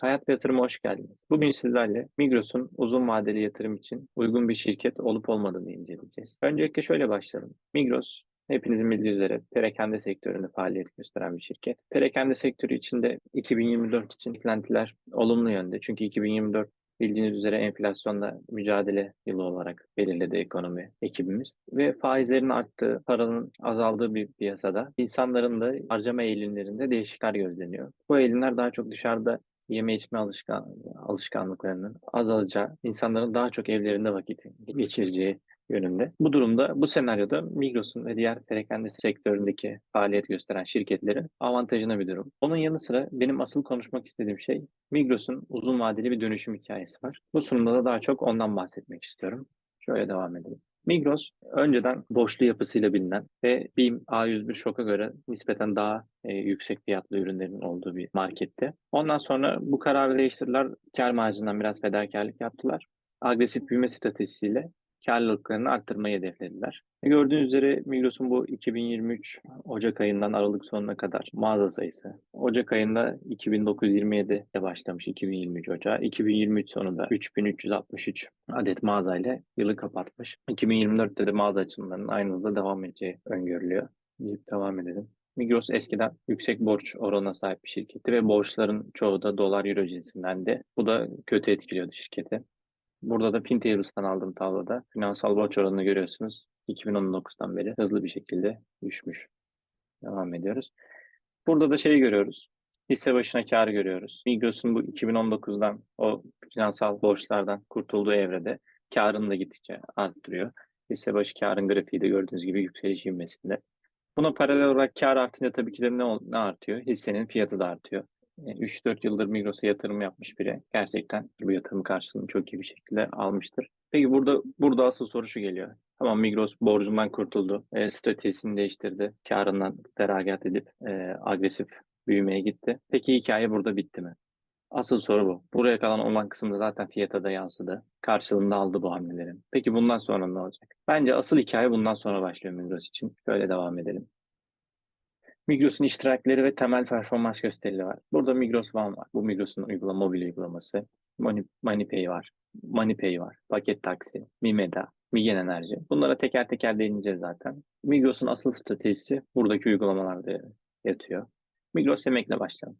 Hayat yatırıma hoş geldiniz. Bugün sizlerle Migros'un uzun vadeli yatırım için uygun bir şirket olup olmadığını inceleyeceğiz. Öncelikle şöyle başlayalım. Migros hepinizin bildiği üzere perakende sektöründe faaliyet gösteren bir şirket. Perakende sektörü içinde 2024 için beklentiler olumlu yönde. Çünkü 2024 bildiğiniz üzere enflasyonla mücadele yılı olarak belirledi ekonomi ekibimiz. Ve faizlerin arttığı, paranın azaldığı bir piyasada insanların da harcama eğilimlerinde değişiklikler gözleniyor. Bu eğilimler daha çok dışarıda yeme içme alışkan, alışkanlıklarının azalacağı, insanların daha çok evlerinde vakit geçireceği yönünde. Bu durumda, bu senaryoda Migros'un ve diğer perakende sektöründeki faaliyet gösteren şirketlerin avantajına bir durum. Onun yanı sıra benim asıl konuşmak istediğim şey Migros'un uzun vadeli bir dönüşüm hikayesi var. Bu sunumda da daha çok ondan bahsetmek istiyorum. Şöyle devam edelim. Migros önceden borçlu yapısıyla bilinen ve BİM A101 Şok'a göre nispeten daha e, yüksek fiyatlı ürünlerin olduğu bir markette. Ondan sonra bu kararı değiştirdiler. Kar marjından biraz fedakarlık yaptılar. Agresif büyüme stratejisiyle karlılıklarını arttırmayı hedeflediler. Gördüğünüz üzere Migros'un bu 2023 Ocak ayından Aralık sonuna kadar mağaza sayısı. Ocak ayında 2927'de başlamış 2023 Ocağı. 2023 sonunda 3363 adet mağaza ile yılı kapatmış. 2024'te de mağaza açılımlarının aynı hızda devam edeceği öngörülüyor. Deyip devam edelim. Migros eskiden yüksek borç oranına sahip bir şirketti ve borçların çoğu da dolar euro cinsinden Bu da kötü etkiliyordu şirketi. Burada da Fintables'tan aldığım tabloda finansal borç oranını görüyorsunuz. 2019'dan beri hızlı bir şekilde düşmüş. Devam ediyoruz. Burada da şeyi görüyoruz. Hisse başına kar görüyoruz. Migros'un bu 2019'dan o finansal borçlardan kurtulduğu evrede karını da gittikçe arttırıyor. Hisse başı karın grafiği de gördüğünüz gibi yükseliş ivmesinde. Buna paralel olarak kar artınca tabii ki de ne, ne artıyor? Hissenin fiyatı da artıyor. 3-4 yıldır Migros'a yatırım yapmış biri gerçekten bu yatırım karşılığını çok iyi bir şekilde almıştır. Peki burada burada asıl soru şu geliyor. Tamam Migros borcundan kurtuldu. E, stratejisini değiştirdi. Karından feragat edip e, agresif büyümeye gitti. Peki hikaye burada bitti mi? Asıl soru bu. Buraya kalan olan kısımda zaten fiyata da yansıdı. Karşılığında aldı bu hamlelerin. Peki bundan sonra ne olacak? Bence asıl hikaye bundan sonra başlıyor Migros için. Şöyle devam edelim. Migros'un iştirakleri ve temel performans gösterileri var. Burada Migros One var. Bu Migros'un uygulama mobil uygulaması. Money, MoneyPay var. MoneyPay var. Paket Taksi, Mimeda, Migen Enerji. Bunlara teker teker değineceğiz zaten. Migros'un asıl stratejisi buradaki uygulamalarda yatıyor. Migros yemekle başlayalım.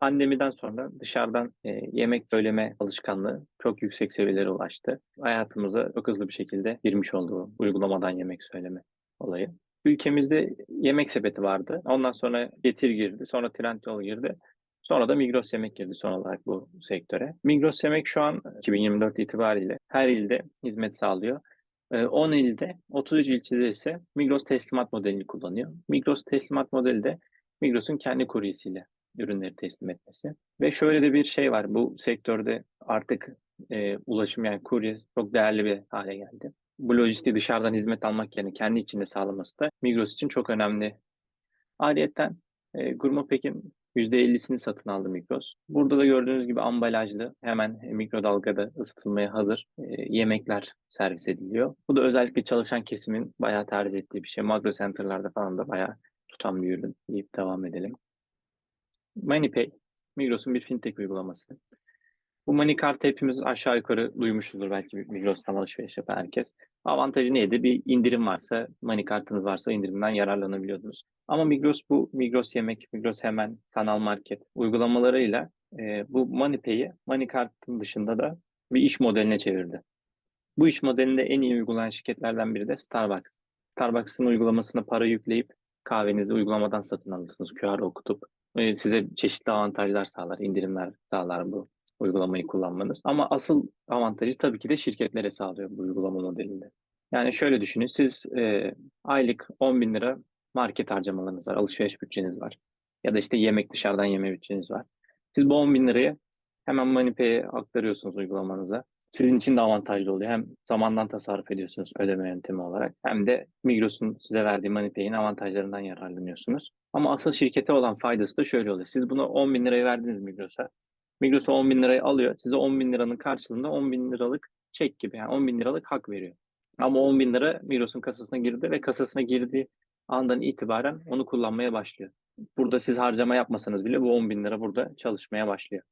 Pandemiden sonra dışarıdan e, yemek söyleme alışkanlığı çok yüksek seviyelere ulaştı. Hayatımıza çok hızlı bir şekilde girmiş oldu uygulamadan yemek söyleme olayı. Ülkemizde yemek sepeti vardı. Ondan sonra Getir girdi. Sonra Trendyol girdi. Sonra da Migros Yemek girdi son olarak bu sektöre. Migros Yemek şu an 2024 itibariyle her ilde hizmet sağlıyor. 10 ee, ilde, 33 ilçede ise Migros teslimat modelini kullanıyor. Migros teslimat modeli de Migros'un kendi kuryesiyle ürünleri teslim etmesi. Ve şöyle de bir şey var. Bu sektörde artık e, ulaşım yani kurye çok değerli bir hale geldi bu lojistiği dışarıdan hizmet almak yerine kendi içinde sağlaması da Migros için çok önemli. Ayrıyeten e, Gurmopek'in %50'sini satın aldı Migros. Burada da gördüğünüz gibi ambalajlı hemen mikrodalgada ısıtılmaya hazır e, yemekler servis ediliyor. Bu da özellikle çalışan kesimin bayağı tercih ettiği bir şey. Magro center'larda falan da bayağı tutan bir ürün deyip devam edelim. MoneyPay, Migros'un bir fintech uygulaması. Bu money kartı hepimiz aşağı yukarı duymuşuzdur belki Migros'tan alışveriş yapan herkes. Avantajı neydi? Bir indirim varsa, money kartınız varsa indirimden yararlanabiliyordunuz. Ama Migros bu Migros Yemek, Migros Hemen, Kanal Market uygulamalarıyla e, bu MoneyPay'i money kartın dışında da bir iş modeline çevirdi. Bu iş modelinde en iyi uygulayan şirketlerden biri de Starbucks. Starbucks'ın uygulamasına para yükleyip kahvenizi uygulamadan satın alırsınız. QR okutup e, size çeşitli avantajlar sağlar, indirimler sağlar bu uygulamayı kullanmanız. Ama asıl avantajı tabii ki de şirketlere sağlıyor bu uygulama modelinde. Yani şöyle düşünün, siz e, aylık 10 bin lira market harcamalarınız var, alışveriş bütçeniz var. Ya da işte yemek dışarıdan yeme bütçeniz var. Siz bu 10 bin lirayı hemen MoneyPay'e aktarıyorsunuz uygulamanıza. Sizin için de avantajlı oluyor. Hem zamandan tasarruf ediyorsunuz ödeme yöntemi olarak hem de Migros'un size verdiği MoneyPay'in avantajlarından yararlanıyorsunuz. Ama asıl şirkete olan faydası da şöyle oluyor. Siz bunu 10 bin liraya verdiniz Migros'a. Migros 10 bin lirayı alıyor. Size 10 bin liranın karşılığında 10 bin liralık çek gibi yani 10 bin liralık hak veriyor. Ama 10 bin lira Migros'un kasasına girdi ve kasasına girdiği andan itibaren onu kullanmaya başlıyor. Burada siz harcama yapmasanız bile bu 10 bin lira burada çalışmaya başlıyor.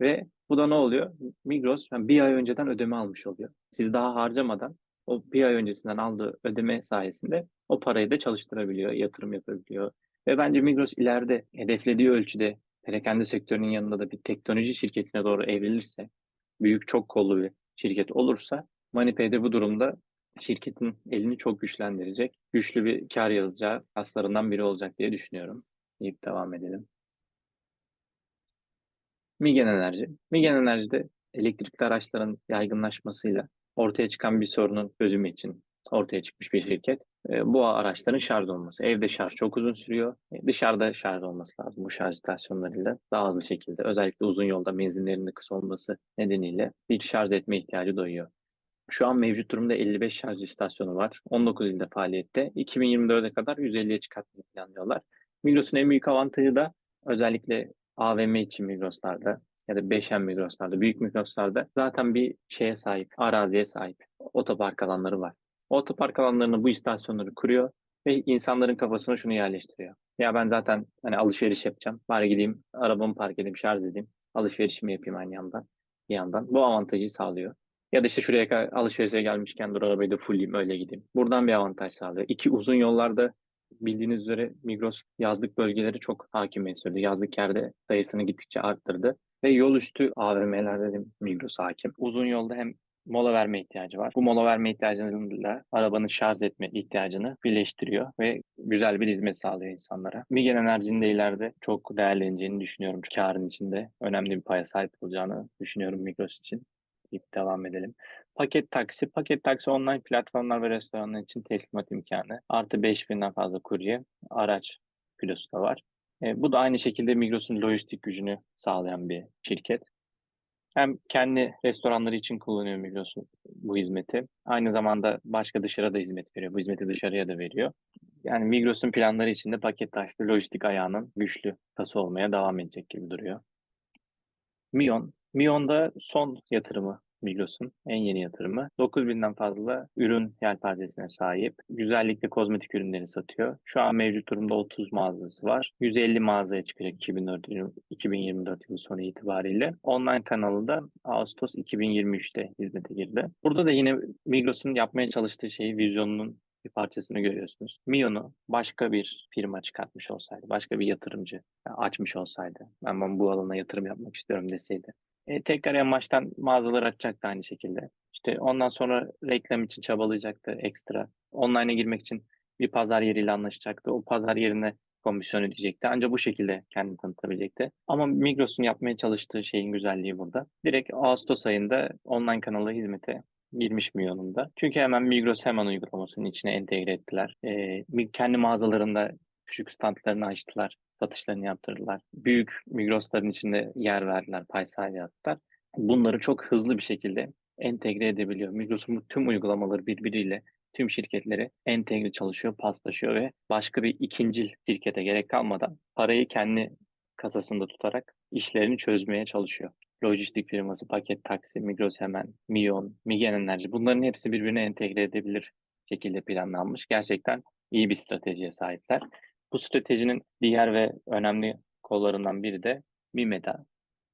Ve bu da ne oluyor? Migros yani bir ay önceden ödeme almış oluyor. Siz daha harcamadan o bir ay öncesinden aldığı ödeme sayesinde o parayı da çalıştırabiliyor, yatırım yapabiliyor. Ve bence Migros ileride hedeflediği ölçüde perakende sektörünün yanında da bir teknoloji şirketine doğru evrilirse, büyük çok kollu bir şirket olursa MoneyPay de bu durumda şirketin elini çok güçlendirecek, güçlü bir kar yazacağı kaslarından biri olacak diye düşünüyorum. Deyip devam edelim. Migen Enerji. Migen Enerji'de elektrikli araçların yaygınlaşmasıyla ortaya çıkan bir sorunun çözümü için ortaya çıkmış bir şirket. E, bu araçların şarj olması. Evde şarj çok uzun sürüyor. E, dışarıda şarj olması lazım bu şarj istasyonlarıyla daha hızlı şekilde. Özellikle uzun yolda menzinlerin de kısa olması nedeniyle bir şarj etme ihtiyacı doğuyor. Şu an mevcut durumda 55 şarj istasyonu var. 19 ilde faaliyette. 2024'e kadar 150'ye çıkartmayı planlıyorlar. Migros'un en büyük avantajı da özellikle AVM için Migros'larda ya da 5M Migros'larda, büyük Migros'larda zaten bir şeye sahip, araziye sahip. Otopark alanları var. Otopark alanlarını bu istasyonları kuruyor ve insanların kafasına şunu yerleştiriyor. Ya ben zaten hani alışveriş yapacağım. Bari gideyim arabamı park edeyim, şarj edeyim. Alışverişimi yapayım aynı yandan. Bir yandan. Bu avantajı sağlıyor. Ya da işte şuraya alışverişe gelmişken dur arabayı da fullleyeyim öyle gideyim. Buradan bir avantaj sağlıyor. İki uzun yollarda bildiğiniz üzere Migros yazlık bölgeleri çok hakim sürdü. Yazlık yerde sayısını gittikçe arttırdı. Ve yol üstü AVM'lerde de Migros hakim. Uzun yolda hem mola verme ihtiyacı var. Bu mola verme ihtiyacıyla arabanın şarj etme ihtiyacını birleştiriyor ve güzel bir hizmet sağlıyor insanlara. Migen Enerji'nin de ileride çok değerleneceğini düşünüyorum. Çünkü karın içinde önemli bir paya sahip olacağını düşünüyorum Migros için. Deyip devam edelim. Paket taksi. Paket taksi online platformlar ve restoranlar için teslimat imkanı. Artı 5000'den fazla kurye, araç filosu da var. E, bu da aynı şekilde Migros'un lojistik gücünü sağlayan bir şirket. Hem kendi restoranları için kullanıyor Migros'un bu hizmeti. Aynı zamanda başka dışarıda hizmet veriyor. Bu hizmeti dışarıya da veriyor. Yani Migros'un planları içinde paket taksi lojistik ayağının güçlü kası olmaya devam edecek gibi duruyor. Mion. Mion'da son yatırımı Migros'un en yeni yatırımı. 9000'den fazla ürün yelpazesine sahip. Güzellikle kozmetik ürünleri satıyor. Şu an mevcut durumda 30 mağazası var. 150 mağazaya çıkacak 2004, 2024 yılı sonu itibariyle. Online kanalı da Ağustos 2023'te hizmete girdi. Burada da yine Migros'un yapmaya çalıştığı şeyi vizyonunun bir parçasını görüyorsunuz. Mion'u başka bir firma çıkartmış olsaydı, başka bir yatırımcı açmış olsaydı, ben, ben bu alana yatırım yapmak istiyorum deseydi, e, tekrar en baştan mağazalar açacaktı aynı şekilde. İşte ondan sonra reklam için çabalayacaktı ekstra. Online'a girmek için bir pazar yeriyle anlaşacaktı. O pazar yerine komisyon ödeyecekti. Ancak bu şekilde kendini tanıtabilecekti. Ama Migros'un yapmaya çalıştığı şeyin güzelliği burada. Direkt Ağustos ayında online kanalı hizmete girmiş Mion'unda. Çünkü hemen Migros hemen uygulamasının içine entegre ettiler. Ee, kendi mağazalarında küçük standlarını açtılar satışlarını yaptırdılar. Büyük Migros'ların içinde yer verdiler, pay sahibi yaptılar. Bunları çok hızlı bir şekilde entegre edebiliyor. Migros'un tüm uygulamaları birbiriyle tüm şirketleri entegre çalışıyor, paslaşıyor ve başka bir ikincil şirkete gerek kalmadan parayı kendi kasasında tutarak işlerini çözmeye çalışıyor. Lojistik firması, paket taksi, Migros hemen, Mion, Migen Enerji bunların hepsi birbirine entegre edebilir şekilde planlanmış. Gerçekten iyi bir stratejiye sahipler. Bu stratejinin diğer ve önemli kollarından biri de Mimeda,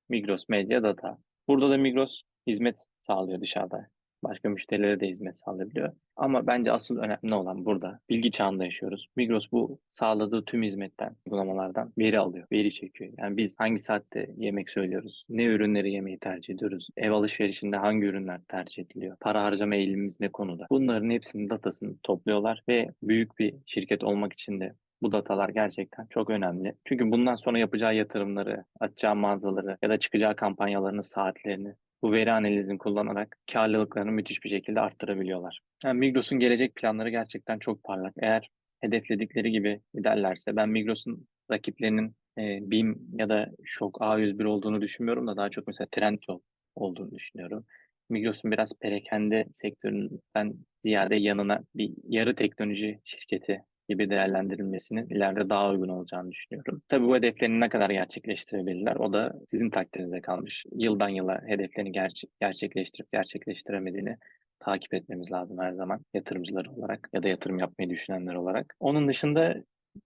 Migros Media Data. Burada da Migros hizmet sağlıyor dışarıda. Başka müşterilere de hizmet sağlayabiliyor. Ama bence asıl önemli olan burada. Bilgi çağında yaşıyoruz. Migros bu sağladığı tüm hizmetten, uygulamalardan veri alıyor, veri çekiyor. Yani biz hangi saatte yemek söylüyoruz, ne ürünleri yemeyi tercih ediyoruz, ev alışverişinde hangi ürünler tercih ediliyor, para harcama eğilimimiz ne konuda. Bunların hepsinin datasını topluyorlar ve büyük bir şirket olmak için de bu datalar gerçekten çok önemli. Çünkü bundan sonra yapacağı yatırımları, açacağı mağazaları ya da çıkacağı kampanyalarının saatlerini bu veri analizini kullanarak karlılıklarını müthiş bir şekilde arttırabiliyorlar. Yani Migros'un gelecek planları gerçekten çok parlak. Eğer hedefledikleri gibi giderlerse ben Migros'un rakiplerinin e, BİM ya da Şok A101 olduğunu düşünmüyorum da daha çok mesela Trendyol olduğunu düşünüyorum. Migros'un biraz perakende sektöründen ziyade yanına bir yarı teknoloji şirketi gibi değerlendirilmesinin ileride daha uygun olacağını düşünüyorum. Tabii bu hedeflerini ne kadar gerçekleştirebilirler o da sizin takdirinize kalmış. Yıldan yıla hedeflerini ger- gerçekleştirip gerçekleştiremediğini takip etmemiz lazım her zaman yatırımcılar olarak ya da yatırım yapmayı düşünenler olarak. Onun dışında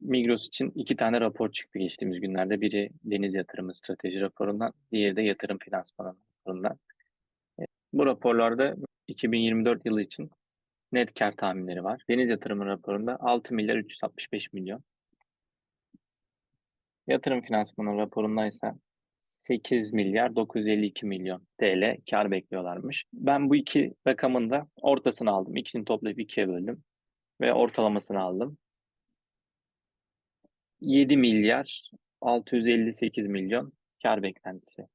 Migros için iki tane rapor çıktı geçtiğimiz günlerde. Biri deniz yatırımı strateji raporundan, diğeri de yatırım finansmanı raporundan. Bu raporlarda 2024 yılı için net kar tahminleri var. Deniz yatırımı raporunda 6 milyar 365 milyon. Yatırım finansmanı raporunda ise 8 milyar 952 milyon TL kar bekliyorlarmış. Ben bu iki rakamın da ortasını aldım. İkisini toplayıp ikiye böldüm ve ortalamasını aldım. 7 milyar 658 milyon kar beklentisi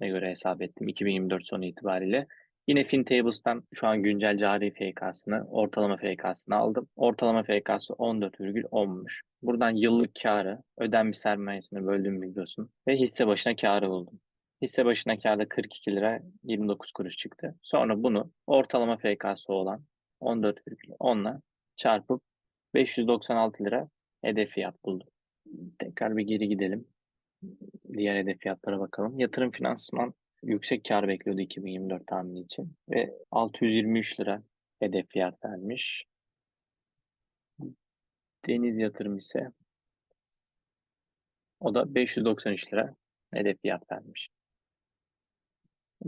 ne göre hesap ettim 2024 sonu itibariyle. Yine FinTables'tan şu an güncel cari FK'sını, ortalama FK'sını aldım. Ortalama FK'sı 14,10'muş. Buradan yıllık karı, ödenmiş sermayesini böldüm biliyorsun ve hisse başına karı buldum. Hisse başına karda 42 lira 29 kuruş çıktı. Sonra bunu ortalama FK'sı olan 14,10'la çarpıp 596 lira hedef fiyat buldum. Tekrar bir geri gidelim. Diğer hedef fiyatlara bakalım. Yatırım finansman yüksek kar bekliyordu 2024 tahmini için ve 623 lira hedef fiyat vermiş. Deniz yatırım ise o da 593 lira hedef fiyat vermiş.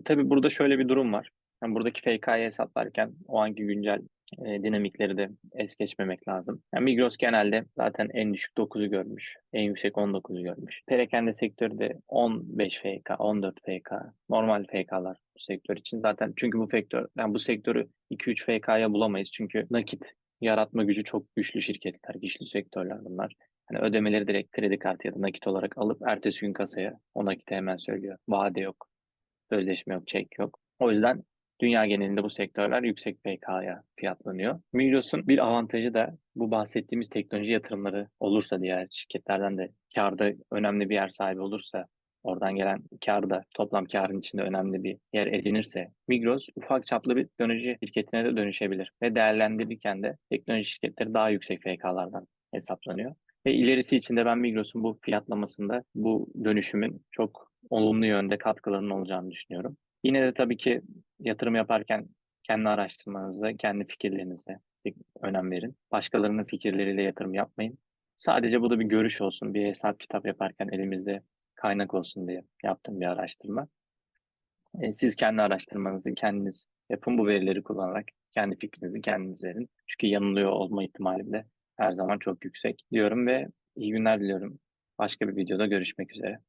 Tabii burada şöyle bir durum var. Yani buradaki FK'yı hesaplarken o anki güncel e, dinamikleri de es geçmemek lazım. Yani Migros genelde zaten en düşük 9'u görmüş. En yüksek 19'u görmüş. Perakende sektörü de 15 FK, 14 FK. Normal FK'lar bu sektör için. Zaten çünkü bu sektör, yani bu sektörü 2-3 FK'ya bulamayız. Çünkü nakit yaratma gücü çok güçlü şirketler, güçlü sektörler bunlar. Hani ödemeleri direkt kredi kartı ya da nakit olarak alıp ertesi gün kasaya o nakiti hemen söylüyor. Vade yok, sözleşme yok, çek yok. O yüzden Dünya genelinde bu sektörler yüksek PK'ya fiyatlanıyor. Migros'un bir avantajı da bu bahsettiğimiz teknoloji yatırımları olursa diğer şirketlerden de karda önemli bir yer sahibi olursa oradan gelen kar da toplam karın içinde önemli bir yer edinirse Migros ufak çaplı bir teknoloji şirketine de dönüşebilir ve değerlendirirken de teknoloji şirketleri daha yüksek FK'lardan hesaplanıyor. Ve ilerisi için de ben Migros'un bu fiyatlamasında bu dönüşümün çok olumlu yönde katkılarının olacağını düşünüyorum. Yine de tabii ki yatırım yaparken kendi araştırmanızda, kendi fikirlerinize önem verin. Başkalarının fikirleriyle yatırım yapmayın. Sadece bu da bir görüş olsun, bir hesap kitap yaparken elimizde kaynak olsun diye yaptığım bir araştırma. E, siz kendi araştırmanızı kendiniz yapın bu verileri kullanarak kendi fikrinizi kendiniz verin. Çünkü yanılıyor olma ihtimali de her zaman çok yüksek diyorum ve iyi günler diliyorum. Başka bir videoda görüşmek üzere.